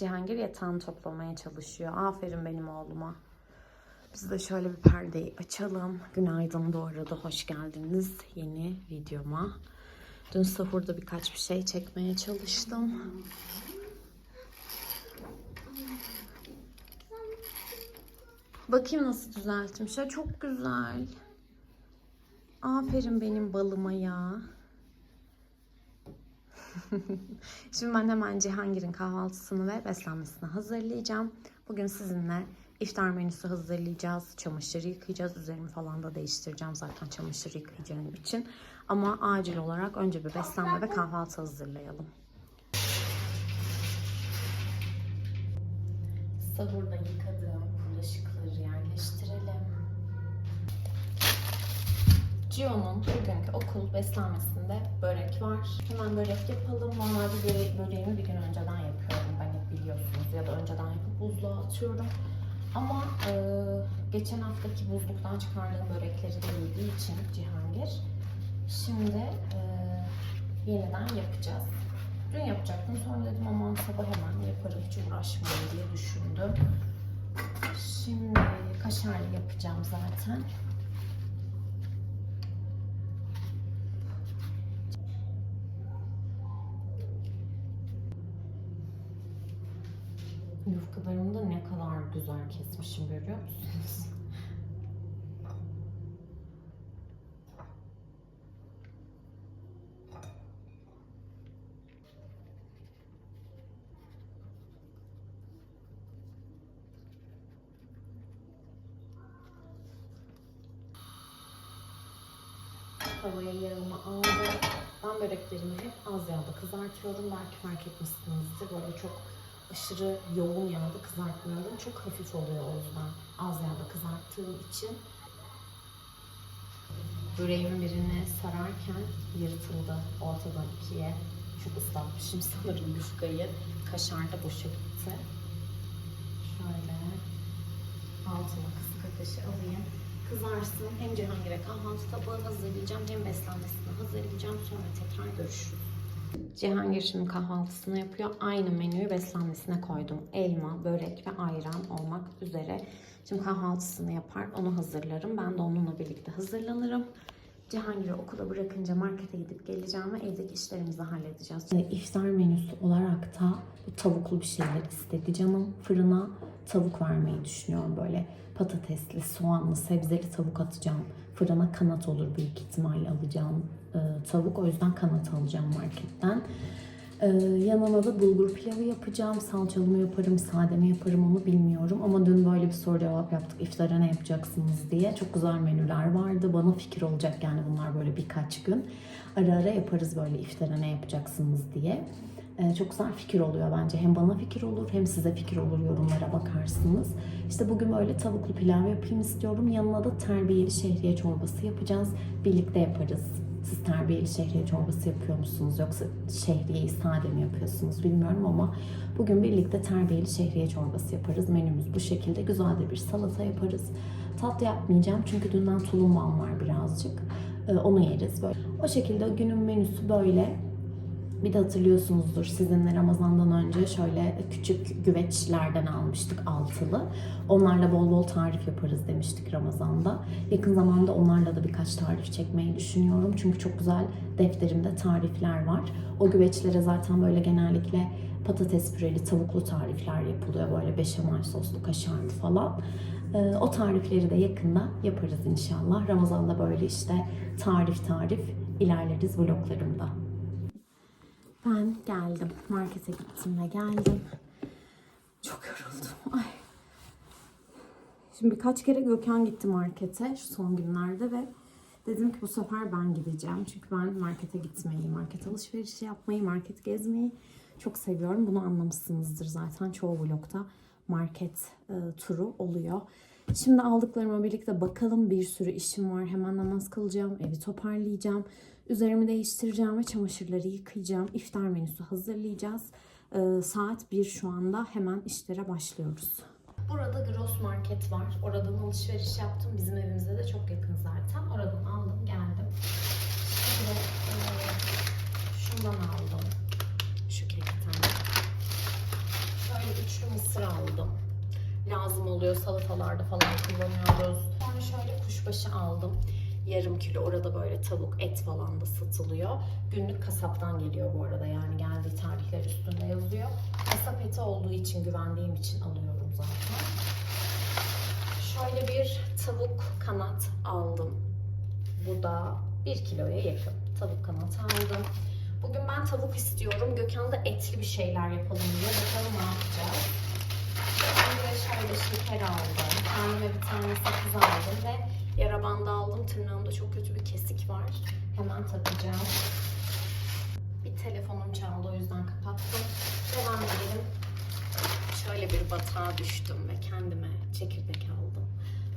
Cihangir yatağını toplamaya çalışıyor. Aferin benim oğluma. Biz de şöyle bir perdeyi açalım. Günaydın bu arada hoş geldiniz yeni videoma. Dün sahurda birkaç bir şey çekmeye çalıştım. Bakayım nasıl düzeltmiş. Çok güzel. Aferin benim balıma ya. Şimdi ben hemen Cihangir'in kahvaltısını ve beslenmesini hazırlayacağım. Bugün sizinle iftar menüsü hazırlayacağız. Çamaşır yıkayacağız. Üzerimi falan da değiştireceğim zaten çamaşır yıkayacağım için. Ama acil olarak önce bir beslenme ve kahvaltı hazırlayalım. Sahurda yıkadığım bulaşıkları yerleştirelim. Gio'nun bugünkü okul beslenmesinde börek var. Hemen börek yapalım. Normalde böre böreğimi bir gün önceden yapıyorum. Ben hep biliyorsunuz ya da önceden yapıp buzluğa atıyorum. Ama e, geçen haftaki buzluktan çıkardığım börekleri de yediği için Cihangir. Şimdi e, yeniden yapacağız. Dün yapacaktım sonra dedim aman sabah hemen yaparım hiç uğraşmayayım diye düşündüm. Şimdi kaşarlı yapacağım zaten. Yufkalarımı da ne kadar güzel kesmişim görüyor musunuz? Tavaya yağımı aldım. Ben böreklerimi hep az yağda kızartıyorum. Belki fark etmişsinizdir. Böyle çok aşırı yoğun yağda kızartmıyorum. Çok hafif oluyor o yüzden. Az yağda kızarttığım için. Böreğimin birini sararken yırtıldı ortadan ikiye. Çok ıslatmışım sanırım yufkayı. Kaşar da boşa gitti. Şöyle altına kısık ateşi alayım. Kızarsın. Hem Cihangir'e kahvaltı tabağı hazırlayacağım hem beslenmesini hazırlayacağım. Sonra tekrar görüşürüz. Cihangir şimdi kahvaltısını yapıyor. Aynı menüyü beslenmesine koydum. Elma, börek ve ayran olmak üzere. Şimdi kahvaltısını yapar, onu hazırlarım. Ben de onunla birlikte hazırlanırım. Cihangir'i okula bırakınca markete gidip geleceğim ve evdeki işlerimizi halledeceğiz. İftar menüsü olarak da tavuklu bir şeyler istedi canım. Fırına tavuk vermeyi düşünüyorum böyle patatesli, soğanlı, sebzeli tavuk atacağım. Fırına kanat olur büyük ihtimalle alacağım e, tavuk. O yüzden kanat alacağım marketten. E, yanına da bulgur pilavı yapacağım. Salçalı mı yaparım, sade mi yaparım onu bilmiyorum. Ama dün böyle bir soru cevap yaptık. İftara ne yapacaksınız diye. Çok güzel menüler vardı. Bana fikir olacak yani bunlar böyle birkaç gün. Ara ara yaparız böyle iftara ne yapacaksınız diye. Ee, çok güzel fikir oluyor bence. Hem bana fikir olur hem size fikir olur yorumlara bakarsınız. İşte bugün böyle tavuklu pilav yapayım istiyorum. Yanına da terbiyeli şehriye çorbası yapacağız. Birlikte yaparız. Siz terbiyeli şehriye çorbası yapıyor musunuz yoksa şehriyeyi sade mi yapıyorsunuz bilmiyorum ama bugün birlikte terbiyeli şehriye çorbası yaparız. Menümüz bu şekilde. Güzel de bir salata yaparız. Tatlı yapmayacağım çünkü dünden tulumbam var birazcık. Ee, onu yeriz böyle. O şekilde günün menüsü böyle. Bir de hatırlıyorsunuzdur sizinle Ramazan'dan önce şöyle küçük güveçlerden almıştık altılı. Onlarla bol bol tarif yaparız demiştik Ramazan'da. Yakın zamanda onlarla da birkaç tarif çekmeyi düşünüyorum. Çünkü çok güzel defterimde tarifler var. O güveçlere zaten böyle genellikle patates püreli tavuklu tarifler yapılıyor. Böyle beşamel soslu kaşarlı falan. Ee, o tarifleri de yakında yaparız inşallah. Ramazan'da böyle işte tarif tarif ilerleriz vloglarımda. Ben geldim. Markete gittim ve geldim. Çok yoruldum. Ay. Şimdi birkaç kere Gökhan gitti markete şu son günlerde ve dedim ki bu sefer ben gideceğim. Çünkü ben markete gitmeyi, market alışverişi yapmayı, market gezmeyi çok seviyorum. Bunu anlamışsınızdır zaten çoğu vlogda market e, turu oluyor. Şimdi aldıklarıma birlikte bakalım. Bir sürü işim var. Hemen namaz kılacağım. Evi toparlayacağım. Üzerimi değiştireceğim ve çamaşırları yıkayacağım. İftar menüsü hazırlayacağız. Ee, saat 1 şu anda. Hemen işlere başlıyoruz. Burada Gross Market var. Oradan alışveriş yaptım. Bizim evimize de çok yakın zaten. Oradan aldım, geldim. Şimdi e, şundan aldım. Şu kekten. Böyle salatalarda falan kullanıyoruz. Sonra şöyle kuşbaşı aldım. Yarım kilo orada böyle tavuk, et falan da satılıyor. Günlük kasaptan geliyor bu arada yani geldiği tarihler üstünde yazıyor. Kasap eti olduğu için güvendiğim için alıyorum zaten. Şöyle bir tavuk kanat aldım. Bu da 1 kiloya yakın tavuk kanat aldım. Bugün ben tavuk istiyorum. Gökhan da etli bir şeyler yapalım diyor. Bakalım ne yapacağız. Şeker aldım. Kendime bir tane sakız aldım ve yara bandı aldım. Tırnağımda çok kötü bir kesik var. Hemen takacağım. Bir telefonum çaldı o yüzden kapattım. Devam edelim. Şöyle bir batağa düştüm ve kendime çekirdek aldım.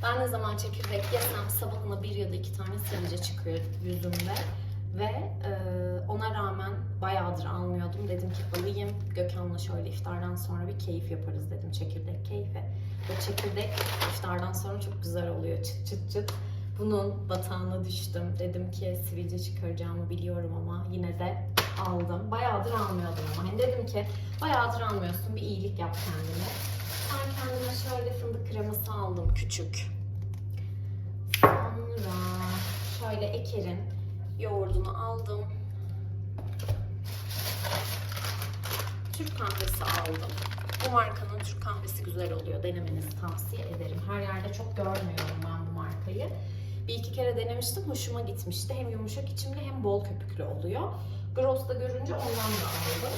Ben ne zaman çekirdek yesem sabahına bir ya da iki tane sivilce çıkıyor yüzümde. Ve e, ona rağmen bayağıdır almıyordum. Dedim ki alayım. Gökhan'la şöyle iftardan sonra bir keyif yaparız dedim. Çekirdek keyfi. Ve çekirdek iftardan sonra çok güzel oluyor. Çıt çıt çıt. Bunun batağına düştüm. Dedim ki sivilce çıkaracağımı biliyorum ama yine de aldım. Bayağıdır almıyordum ama. Hani dedim ki bayağıdır almıyorsun bir iyilik yap kendine. Ben kendime şöyle fındık kreması aldım küçük. Sonra şöyle Eker'in yoğurdunu aldım. Türk kahvesi aldım. Bu markanın Türk kahvesi güzel oluyor. Denemenizi tavsiye ederim. Her yerde çok görmüyorum ben bu markayı. Bir iki kere denemiştim. Hoşuma gitmişti. Hem yumuşak içimli hem bol köpüklü oluyor. Gross'ta görünce ondan da aldım.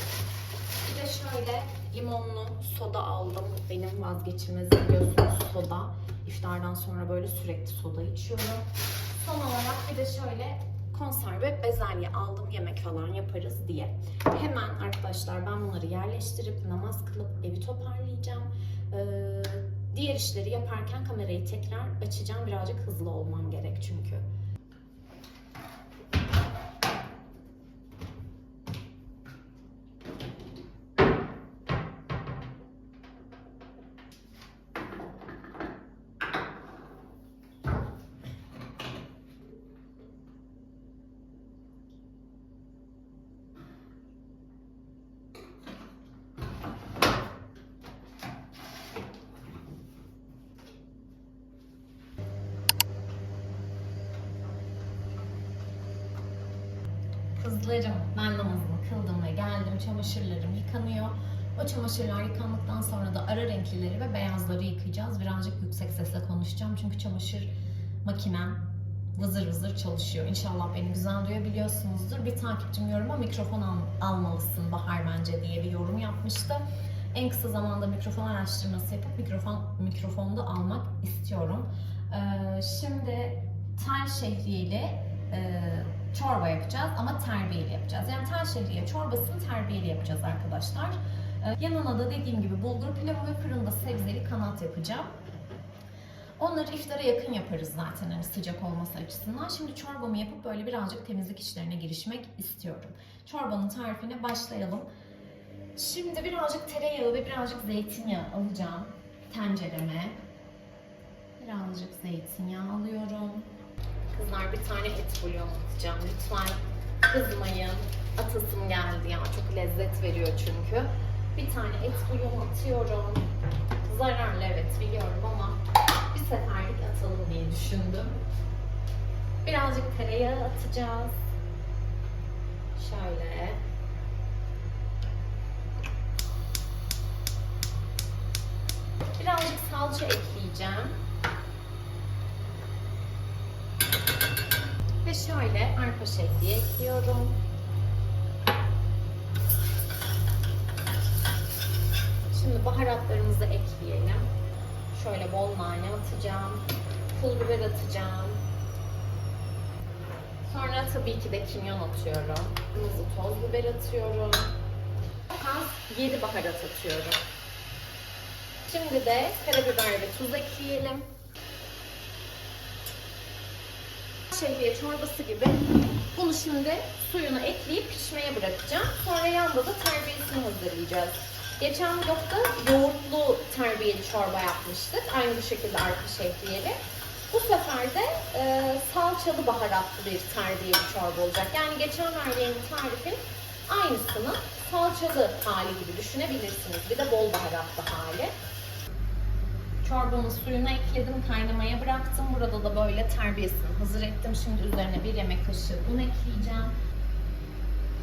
Bir de şöyle limonlu soda aldım. Benim vazgeçilmezim biliyorsunuz soda. İftardan sonra böyle sürekli soda içiyorum. Son olarak bir de şöyle konserve bezelye aldım yemek falan yaparız diye. Hemen arkadaşlar ben bunları yerleştirip namaz kılıp evi toparlayacağım. Ee, diğer işleri yaparken kamerayı tekrar açacağım. Birazcık hızlı olmam gerek çünkü. Kızlarım ben namazımı kıldım ve geldim. Çamaşırlarım yıkanıyor. O çamaşırlar yıkandıktan sonra da ara renklileri ve beyazları yıkayacağız. Birazcık yüksek sesle konuşacağım çünkü çamaşır makinem vızır vızır çalışıyor. İnşallah beni güzel duyabiliyorsunuzdur. Bir takipçim yoruma mikrofon al- almalısın Bahar bence diye bir yorum yapmıştı. En kısa zamanda mikrofon araştırması yapıp mikrofon mikrofonda almak istiyorum. Ee, şimdi tel şehriyeli e, çorba yapacağız ama terbiyeli yapacağız. Yani tel çorbasını terbiyeli yapacağız arkadaşlar. Ee, yanına da dediğim gibi bulgur pilavı ve fırında sebzeli kanat yapacağım. Onları iftara yakın yaparız zaten hani sıcak olması açısından. Şimdi çorbamı yapıp böyle birazcık temizlik işlerine girişmek istiyorum. Çorbanın tarifine başlayalım. Şimdi birazcık tereyağı ve birazcık zeytinyağı alacağım tencereme. Birazcık zeytinyağı alıyorum. Kızlar bir tane et bulyon atacağım. Lütfen kızmayın. Atasım geldi ya. Çok lezzet veriyor çünkü. Bir tane et bulyon atıyorum. Zararlı evet biliyorum ama bir seferlik atalım diye düşündüm. Birazcık tereyağı atacağız. Şöyle. Birazcık salça ekleyeceğim. Şöyle arpa şekli ekliyorum. Şimdi baharatlarımızı ekleyelim. Şöyle bol nane atacağım. Pul biber atacağım. Sonra tabii ki de kimyon atıyorum. Kırmızı toz biber atıyorum. Az 7 baharat atıyorum. Şimdi de karabiber ve tuz ekleyelim. Şehriye çorbası gibi. Bunu şimdi suyunu ekleyip pişmeye bırakacağım. Sonra yanda da terbiyesini hazırlayacağız. Geçen vlogda yoğurtlu terbiyeli çorba yapmıştık. Aynı bu şekilde arka şehriyeli. Bu sefer de e, salçalı baharatlı bir terbiyeli çorba olacak. Yani geçen verdiğim tarifin aynısını salçalı hali gibi düşünebilirsiniz. Bir de bol baharatlı hali. Çorbamın suyunu ekledim, kaynamaya bıraktım. Burada da böyle terbiyesini hazır ettim. Şimdi üzerine bir yemek kaşığı un ekleyeceğim.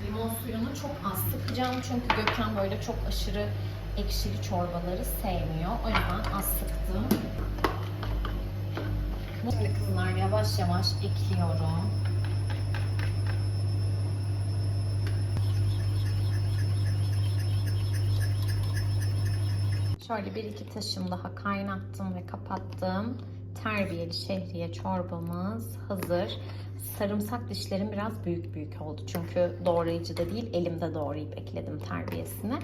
Limon suyunu çok az sıkacağım çünkü Gökhan böyle çok aşırı ekşili çorbaları sevmiyor. O yüzden az sıktım. Şimdi kızlar yavaş yavaş ekliyorum. Şöyle bir iki taşım daha kaynattım ve kapattım. Terbiyeli şehriye çorbamız hazır. Sarımsak dişlerim biraz büyük büyük oldu. Çünkü doğrayıcıda değil elimde doğrayıp ekledim terbiyesini.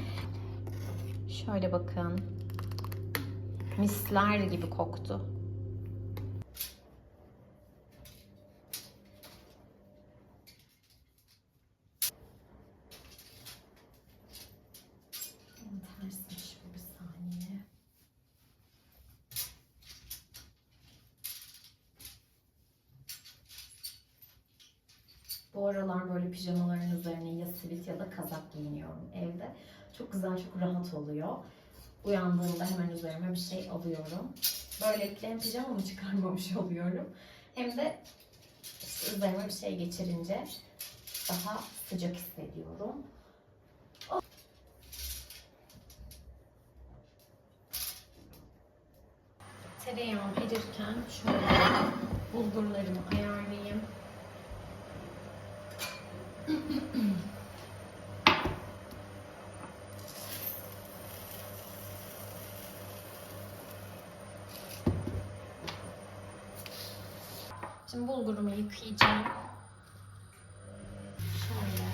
Şöyle bakın. Misler gibi koktu. Tersmiş bu bir saniye. Bu aralar böyle pijamaların üzerine ya sivit ya da kazak giyiniyorum evde. Çok güzel, çok rahat oluyor. Uyandığımda hemen üzerime bir şey alıyorum. Böylelikle hem pijamamı çıkarmamış oluyorum. Hem de işte üzerime bir şey geçirince daha sıcak hissediyorum. Tereyağım erirken şöyle bulgurlarımı ayarlayayım. Şimdi bulgurumu yıkayacağım. Şöyle.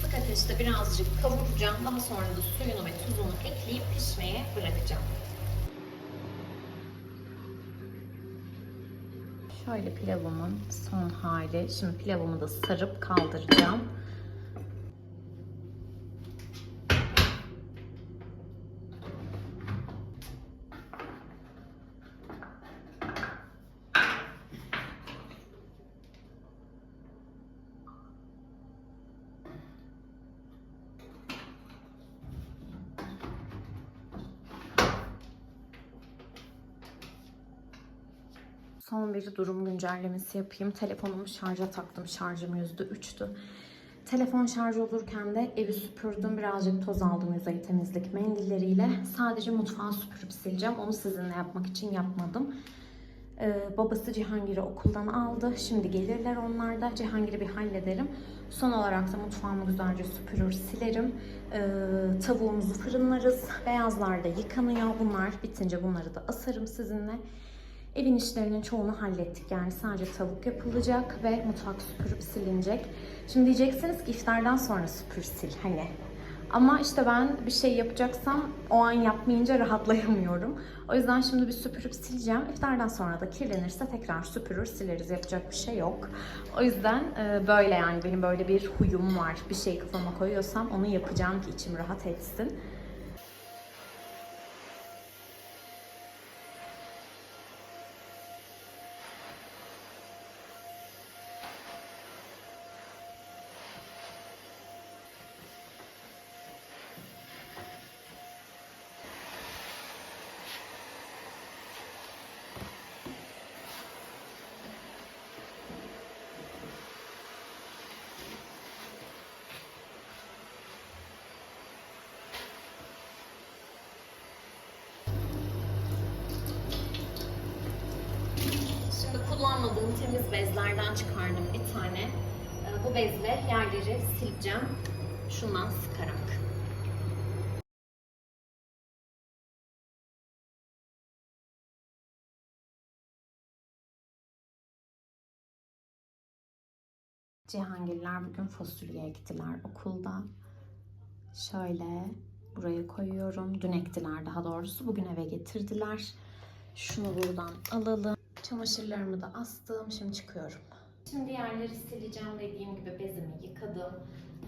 Kısık ateşte birazcık kavuracağım. Daha sonra da suyunu ve tuzunu ekleyip pişmeye bırakacağım. Şöyle pilavımın son hali. Şimdi pilavımı da sarıp kaldıracağım. Son bir durum güncellemesi yapayım. Telefonumu şarja taktım. Şarjım %3'tü. Telefon şarj olurken de evi süpürdüm. Birazcık toz aldım yüzey temizlik mendilleriyle. Sadece mutfağı süpürüp sileceğim. Onu sizinle yapmak için yapmadım. Ee, babası Cihangir'i okuldan aldı. Şimdi gelirler onlar da. Cihangir'i bir hallederim. Son olarak da mutfağımı güzelce süpürür, silerim. Ee, tavuğumuzu fırınlarız. Beyazlar da yıkanıyor. Bunlar bitince bunları da asarım sizinle. Evin işlerinin çoğunu hallettik. Yani sadece tavuk yapılacak ve mutfak süpürüp silinecek. Şimdi diyeceksiniz ki iftardan sonra süpür sil hani. Ama işte ben bir şey yapacaksam o an yapmayınca rahatlayamıyorum. O yüzden şimdi bir süpürüp sileceğim. İftardan sonra da kirlenirse tekrar süpürür sileriz. Yapacak bir şey yok. O yüzden e, böyle yani benim böyle bir huyum var. Bir şey kafama koyuyorsam onu yapacağım ki içim rahat etsin. Temiz bezlerden çıkardım bir tane. Ee, Bu bezle yerleri sileceğim. Şundan sıkarak. Cihangirler bugün fasulyeye gittiler okulda. Şöyle buraya koyuyorum. Dün ektiler daha doğrusu. Bugün eve getirdiler. Şunu buradan alalım. Çamaşırlarımı da astım. Şimdi çıkıyorum. Şimdi yerleri sileceğim. Dediğim gibi bezimi yıkadım.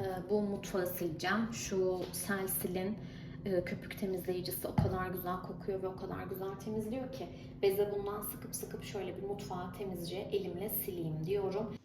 Ee, bu mutfağı sileceğim. Şu Selsil'in e, köpük temizleyicisi o kadar güzel kokuyor ve o kadar güzel temizliyor ki beze bundan sıkıp sıkıp şöyle bir mutfağı temizce elimle sileyim diyorum.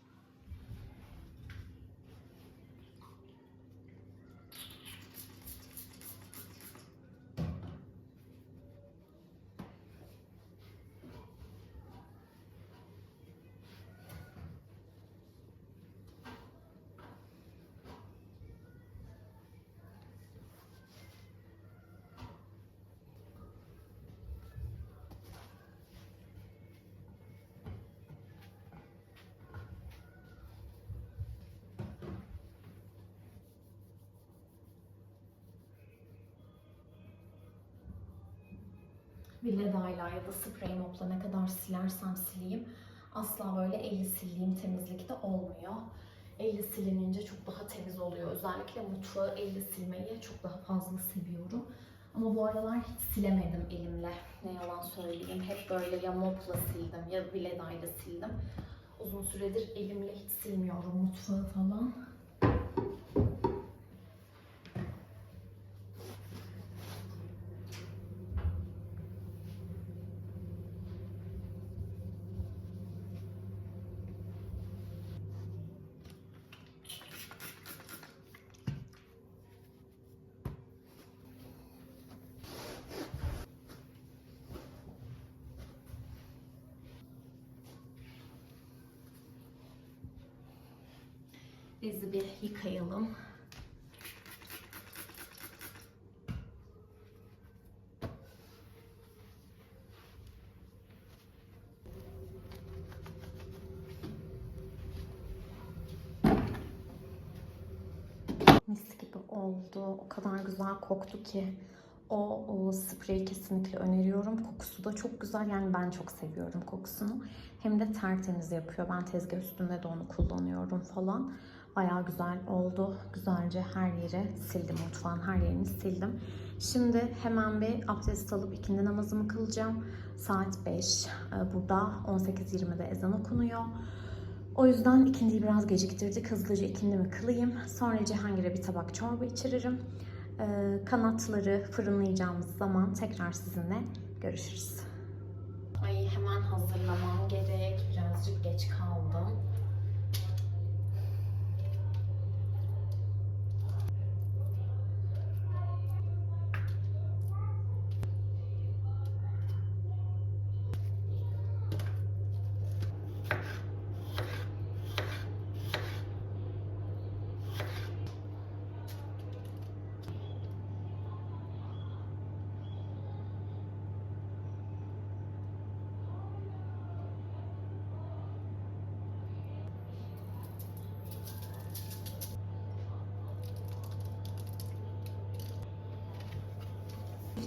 Villedayla ya da sprey mopla ne kadar silersem sileyim asla böyle eli sildiğim temizlikte olmuyor. Elle silinince çok daha temiz oluyor. Özellikle mutfağı elle silmeyi çok daha fazla seviyorum. Ama bu aralar hiç silemedim elimle. Ne yalan söyleyeyim. Hep böyle ya mopla sildim ya Villedayla sildim. Uzun süredir elimle hiç silmiyorum mutfağı falan. Bezi bir yıkayalım. Mis gibi oldu. O kadar güzel koktu ki. O, o spreyi kesinlikle öneriyorum. Kokusu da çok güzel. Yani ben çok seviyorum kokusunu. Hem de tertemiz yapıyor. Ben tezgah üstünde de onu kullanıyorum falan. Bayağı güzel oldu. Güzelce her yeri sildim. Mutfağın her yerini sildim. Şimdi hemen bir abdest alıp ikindi namazımı kılacağım. Saat 5. Ee, Burada 18.20'de ezan okunuyor. O yüzden ikindiyi biraz geciktirdik. Hızlıca ikindimi kılayım. Sonra Cihangir'e bir tabak çorba içiririm. Ee, kanatları fırınlayacağımız zaman tekrar sizinle görüşürüz. Ay hemen hazırlamam gerek. Birazcık geç kaldım.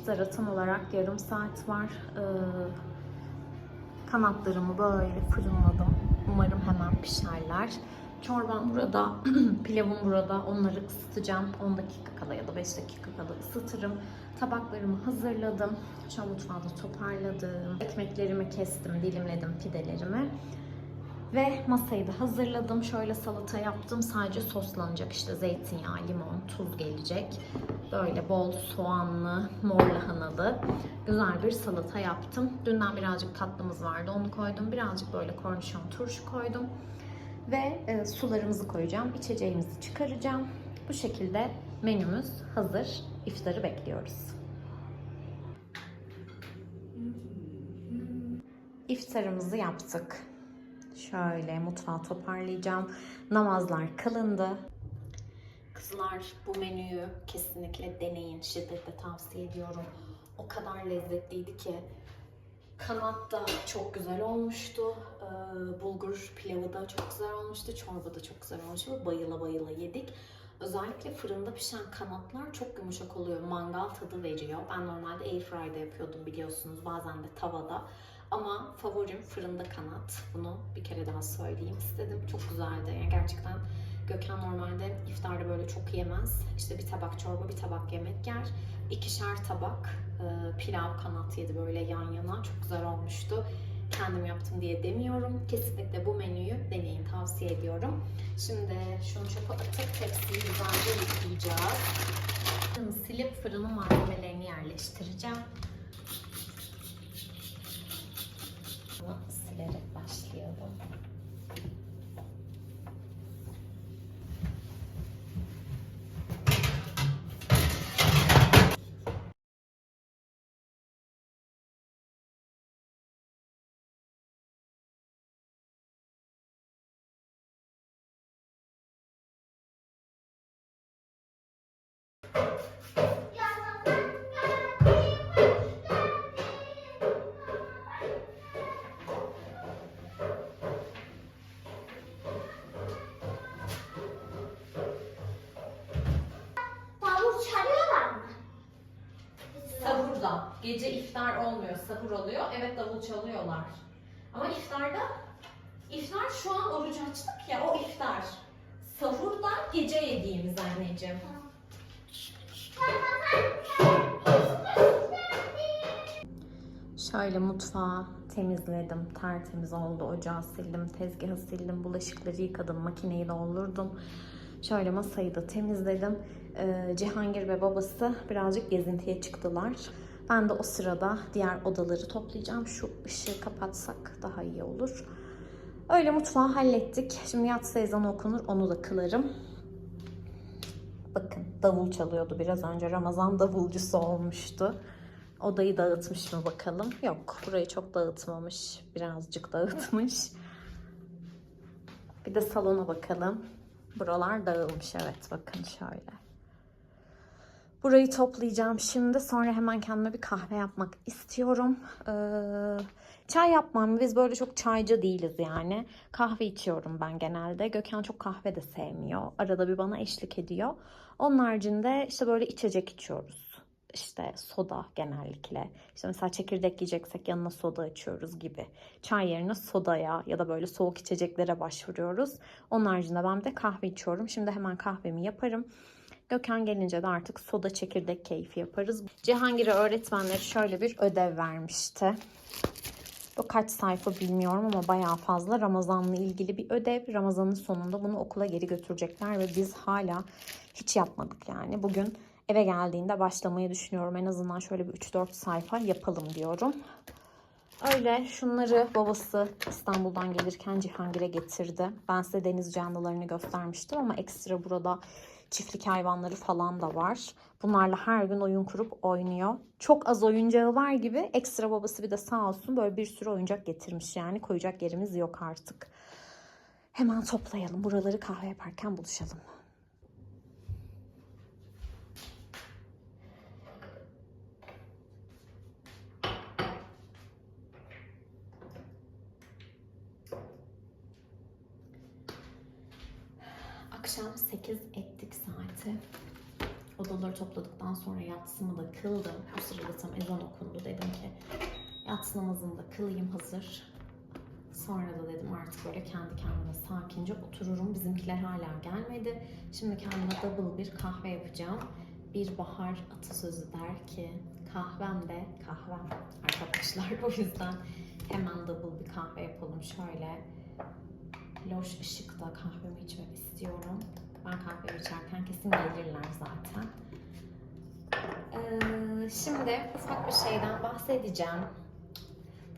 İftara tam olarak yarım saat var. Ee, kanatlarımı böyle fırınladım. Umarım hemen pişerler. Çorbam burada, pilavım burada. Onları ısıtacağım. 10 dakika kala ya da 5 dakika kala ısıtırım. Tabaklarımı hazırladım. Şu an mutfağı da toparladım. Ekmeklerimi kestim, dilimledim pidelerimi. Ve masayı da hazırladım. Şöyle salata yaptım. Sadece soslanacak işte zeytinyağı, limon, tuz gelecek. Böyle bol soğanlı, mor lahanalı güzel bir salata yaptım. Dünden birazcık tatlımız vardı. Onu koydum. Birazcık böyle kornişon turşu koydum. Ve e, sularımızı koyacağım. İçeceğimizi çıkaracağım. Bu şekilde menümüz hazır. İftarı bekliyoruz. İftarımızı yaptık. Şöyle mutfağı toparlayacağım. Namazlar kılındı. Kızlar bu menüyü kesinlikle deneyin. Şiddetle tavsiye ediyorum. O kadar lezzetliydi ki. Kanat da çok güzel olmuştu. Ee, bulgur pilavı da çok güzel olmuştu. Çorba da çok güzel olmuştu. Bayıla bayıla yedik. Özellikle fırında pişen kanatlar çok yumuşak oluyor. Mangal tadı veriyor. Ben normalde airfryer'da yapıyordum biliyorsunuz. Bazen de tavada. Ama favorim fırında kanat. Bunu bir kere daha söyleyeyim istedim. Çok güzeldi. Yani gerçekten Gökhan normalde iftarda böyle çok yemez. İşte bir tabak çorba, bir tabak yemek yer. İkişer tabak e, pilav kanat yedi böyle yan yana. Çok güzel olmuştu. kendim yaptım diye demiyorum. Kesinlikle bu menüyü deneyin tavsiye ediyorum. Şimdi şunu çöpe atıp tepsiyi güzelce yıkayacağız. Şimdi silip fırının malzemelerini yerleştireceğim. Bunu silerek başlayalım. Davul Gece iftar olmuyor, sahur oluyor. Evet davul çalıyorlar. Ama iftarda, iftar şu an oruç açtık ya o iftar. Sahurda gece yediğimiz anneciğim. Şöyle mutfağı temizledim. Tertemiz oldu. Ocağı sildim, tezgahı sildim, bulaşıkları yıkadım, makineyi doldurdum. Şöyle masayı da temizledim. Ee, Cihangir ve babası birazcık gezintiye çıktılar. Ben de o sırada diğer odaları toplayacağım. Şu ışığı kapatsak daha iyi olur. Öyle mutfağı hallettik. Şimdi yatsı ezanı okunur. Onu da kılarım. Bakın davul çalıyordu biraz önce. Ramazan davulcusu olmuştu. Odayı dağıtmış mı bakalım? Yok, burayı çok dağıtmamış. Birazcık dağıtmış. Bir de salona bakalım. Buralar dağılmış evet bakın şöyle. Burayı toplayacağım şimdi. Sonra hemen kendime bir kahve yapmak istiyorum. Ee, çay yapmam. Biz böyle çok çaycı değiliz yani. Kahve içiyorum ben genelde. Gökhan çok kahve de sevmiyor. Arada bir bana eşlik ediyor. Onun haricinde işte böyle içecek içiyoruz. İşte soda genellikle. İşte mesela çekirdek yiyeceksek yanına soda içiyoruz gibi. Çay yerine sodaya ya da böyle soğuk içeceklere başvuruyoruz. Onun haricinde ben de kahve içiyorum. Şimdi hemen kahvemi yaparım. Gökhan gelince de artık soda çekirdek keyfi yaparız. Cihangir'e öğretmenleri şöyle bir ödev vermişti. Bu kaç sayfa bilmiyorum ama bayağı fazla Ramazan'la ilgili bir ödev. Ramazan'ın sonunda bunu okula geri götürecekler ve biz hala hiç yapmadık yani. Bugün eve geldiğinde başlamayı düşünüyorum. En azından şöyle bir 3-4 sayfa yapalım diyorum. Öyle şunları babası İstanbul'dan gelirken Cihangir'e getirdi. Ben size deniz canlılarını göstermiştim ama ekstra burada çiftlik hayvanları falan da var. Bunlarla her gün oyun kurup oynuyor. Çok az oyuncağı var gibi ekstra babası bir de sağ olsun böyle bir sürü oyuncak getirmiş yani koyacak yerimiz yok artık. Hemen toplayalım buraları kahve yaparken buluşalım. Akşam 8 ettik saati. Odaları topladıktan sonra yatsımı da kıldım. Bu sırada tam ezan okundu. Dedim ki yatsı namazını da kılayım hazır. Sonra da dedim artık böyle kendi kendime sakince otururum. Bizimkiler hala gelmedi. Şimdi kendime double bir kahve yapacağım. Bir bahar atasözü der ki kahvem de kahvem arkadaşlar. O yüzden hemen double bir kahve yapalım şöyle loş ışıkta kahvemi içmek istiyorum. Ben kahve içerken kesin gelirler zaten. Ee, şimdi ufak bir şeyden bahsedeceğim.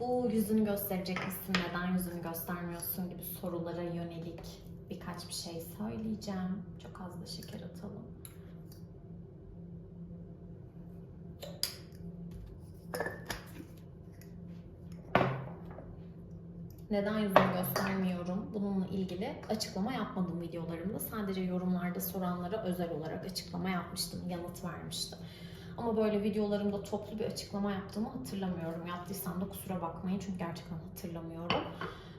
Bu yüzünü gösterecek misin, neden yüzünü göstermiyorsun gibi sorulara yönelik birkaç bir şey söyleyeceğim. Çok az da şeker atalım. neden yüzümü göstermiyorum bununla ilgili açıklama yapmadım videolarımda. Sadece yorumlarda soranlara özel olarak açıklama yapmıştım, yanıt vermiştim. Ama böyle videolarımda toplu bir açıklama yaptığımı hatırlamıyorum. Yaptıysam da kusura bakmayın çünkü gerçekten hatırlamıyorum.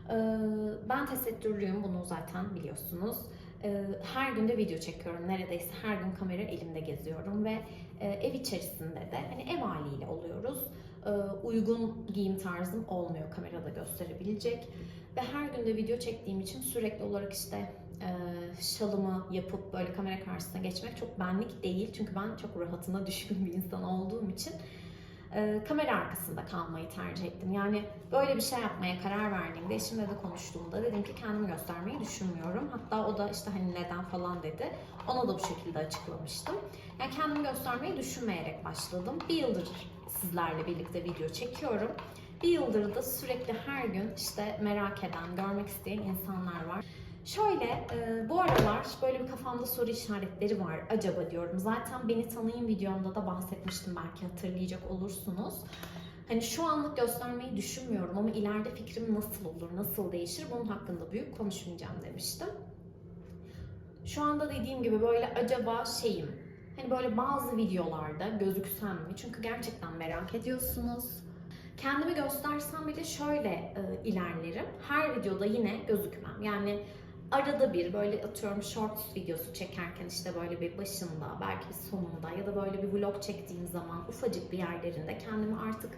Ee, Ben tesettürlüyüm bunu zaten biliyorsunuz. Ee, Her günde video çekiyorum. Neredeyse her gün kamera elimde geziyorum ve e, ev içerisinde de hani ev haliyle oluyoruz e, uygun giyim tarzım olmuyor kamerada gösterebilecek. Ve her günde video çektiğim için sürekli olarak işte şalımı yapıp böyle kamera karşısına geçmek çok benlik değil. Çünkü ben çok rahatına düşkün bir insan olduğum için e, kamera arkasında kalmayı tercih ettim. Yani böyle bir şey yapmaya karar verdiğimde, eşimle de konuştuğumda dedim ki kendimi göstermeyi düşünmüyorum. Hatta o da işte hani neden falan dedi. Ona da bu şekilde açıklamıştım. Yani kendimi göstermeyi düşünmeyerek başladım. Bir yıldır sizlerle birlikte video çekiyorum. Bir yıldır da sürekli her gün işte merak eden, görmek isteyen insanlar var. Şöyle, e, bu aralar böyle bir kafamda soru işaretleri var. Acaba diyorum. Zaten beni tanıyın videomda da bahsetmiştim belki hatırlayacak olursunuz. Hani şu anlık göstermeyi düşünmüyorum ama ileride fikrim nasıl olur, nasıl değişir bunun hakkında büyük konuşmayacağım demiştim. Şu anda dediğim gibi böyle acaba şeyim, hani böyle bazı videolarda gözüksem mi? Çünkü gerçekten merak ediyorsunuz. Kendimi göstersem bile şöyle e, ilerlerim. Her videoda yine gözükmem. Yani arada bir böyle atıyorum shorts videosu çekerken işte böyle bir başında belki sonunda ya da böyle bir vlog çektiğim zaman ufacık bir yerlerinde kendimi artık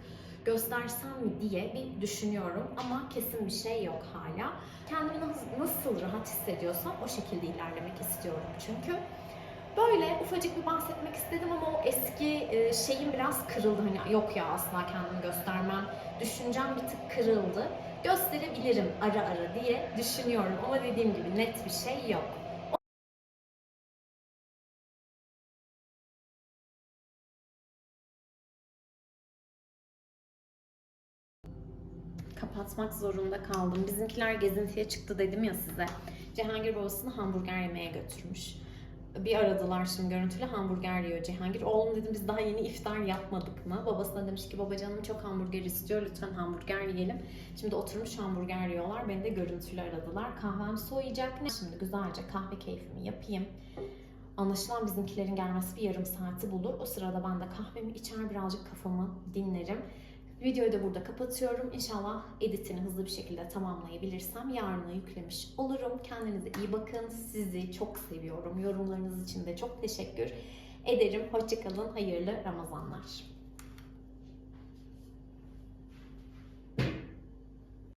göstersem mi diye bir düşünüyorum ama kesin bir şey yok hala. Kendimi nasıl, nasıl rahat hissediyorsam o şekilde ilerlemek istiyorum çünkü. Böyle ufacık bir bahsetmek istedim ama o eski e, şeyim biraz kırıldı. Hani yok ya asla kendimi göstermem. Düşüncem bir tık kırıldı. Gösterebilirim ara ara diye düşünüyorum ama dediğim gibi net bir şey yok. kapatmak zorunda kaldım. Bizimkiler gezintiye çıktı dedim ya size. Cihangir babasını hamburger yemeye götürmüş. Bir aradılar şimdi görüntülü hamburger yiyor Cihangir. Oğlum dedim biz daha yeni iftar yapmadık mı? Babasına demiş ki baba canım çok hamburger istiyor lütfen hamburger yiyelim. Şimdi oturmuş hamburger yiyorlar. Beni de görüntülü aradılar. Kahvem soğuyacak. Ne? Şimdi güzelce kahve keyfimi yapayım. Anlaşılan bizimkilerin gelmesi bir yarım saati bulur. O sırada ben de kahvemi içer birazcık kafamı dinlerim. Videoyu da burada kapatıyorum. İnşallah editini hızlı bir şekilde tamamlayabilirsem yarına yüklemiş olurum. Kendinize iyi bakın. Sizi çok seviyorum. Yorumlarınız için de çok teşekkür ederim. Hoşçakalın. Hayırlı Ramazanlar.